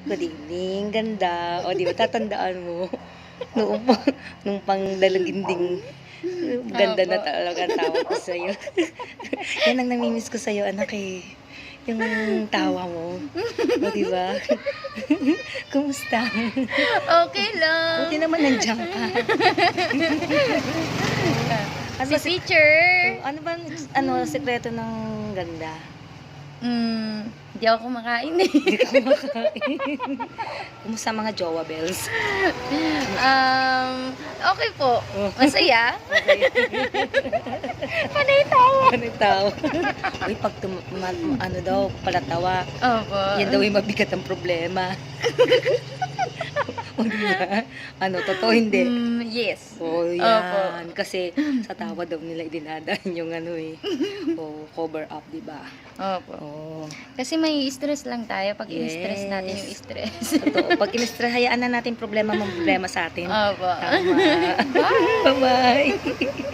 Good evening, ganda. O, di ba, tatandaan mo. Noong, pa- nung pang dalaginding ganda na talaga ang tawa ko sa'yo. Yan ang namimiss ko sa'yo, anak eh. Yung tawa mo. O, di ba? Kumusta? Okay lang. Buti naman nandiyan ka. ano, Si si- teacher. ano bang ano, sekreto ng ganda? Mm, hindi ako kumakain eh. Hindi ka kumakain. Kumusta mga jowa bells? um, okay po. Oh. Masaya. Okay. Panay tawa. ano tao? Uy, pag tum- ma- ano daw, palatawa, Opo. yan daw yung mabigat ang problema. o di ba? Ano, totoo hindi. Mm, yes. Oo, Opo. yan. Kasi sa tawa daw nila dinadaan yung ano eh. O, cover up, di ba? Opo. Oo. Kasi may stress lang tayo pag in-stress natin Yes. yung stress. Totoo. Pag inistra, hayaan na natin problema mong problema sa atin. Opo. Tama. Bye-bye.